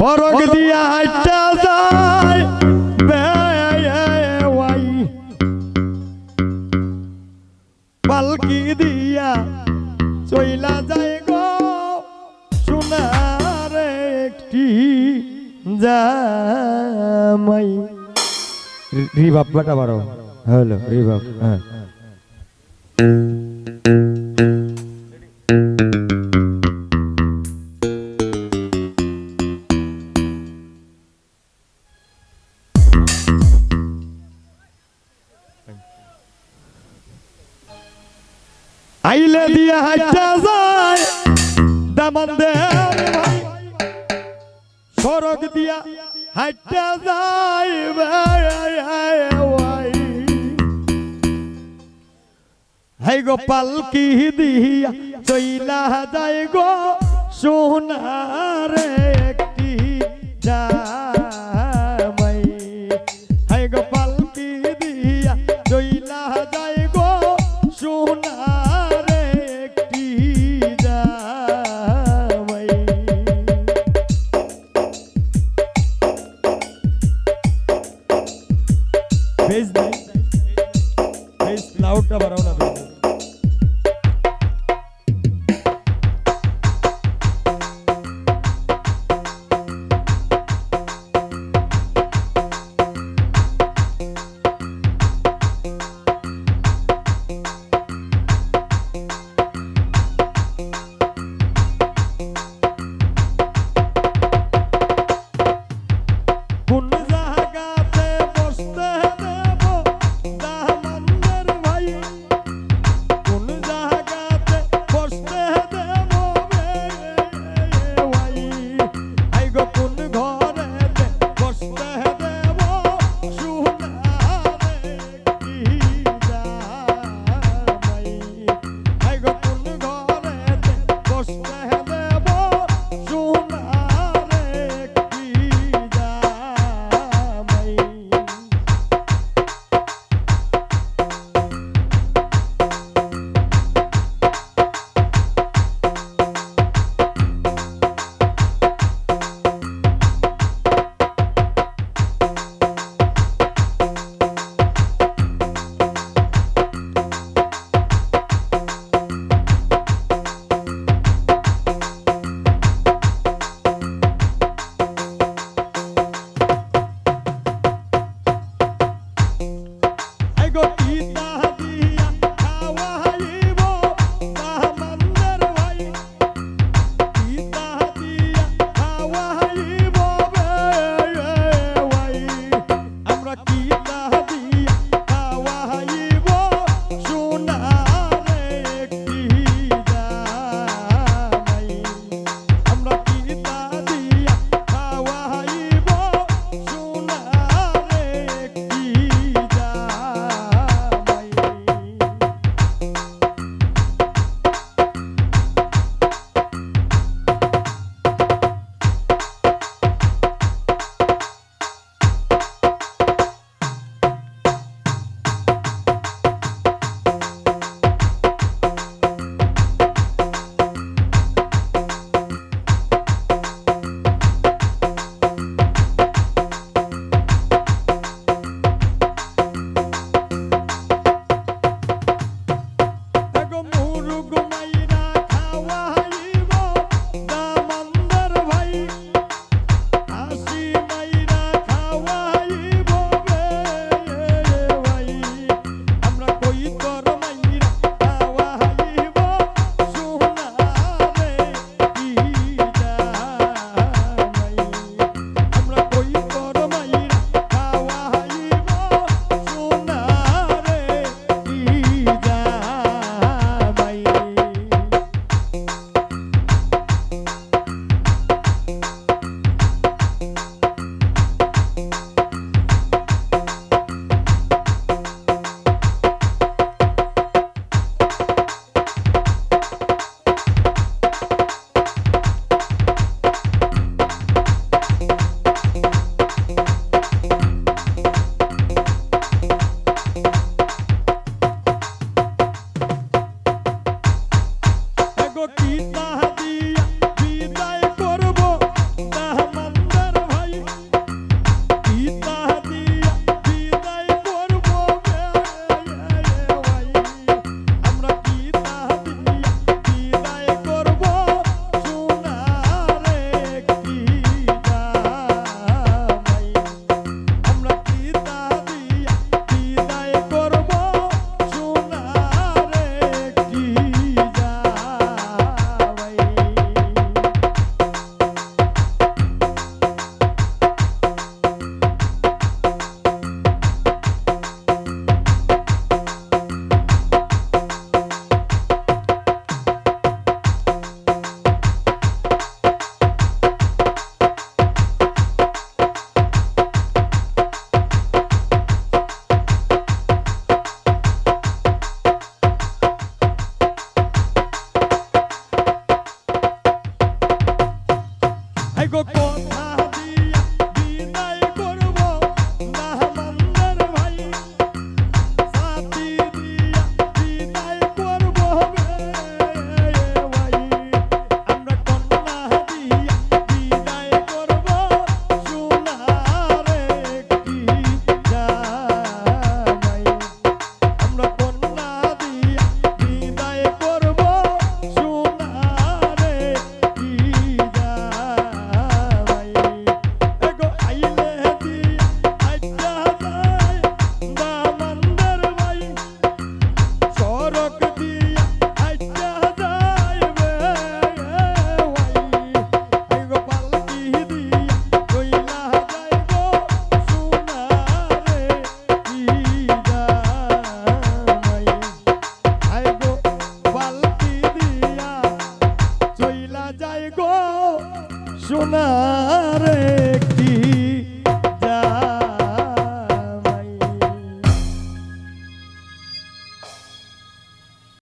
সড়ক দিয়া হাইটা যায়। পালকি দিয়া চইলা যায় গো। সোনার একটি জামাই। রিবাব বাটা বারো। হলো রিবাব হ্যাঁ। আইলে দিয়া হাইটা যায়। দামান দে ভাই, সড়ক দিয়া হাইটা যায় ভাই হাই গো পালকি দিয়া চইলা যায় গো? সোনার একটি জামাই भेज दे भेज लाउड का भरा সোনারে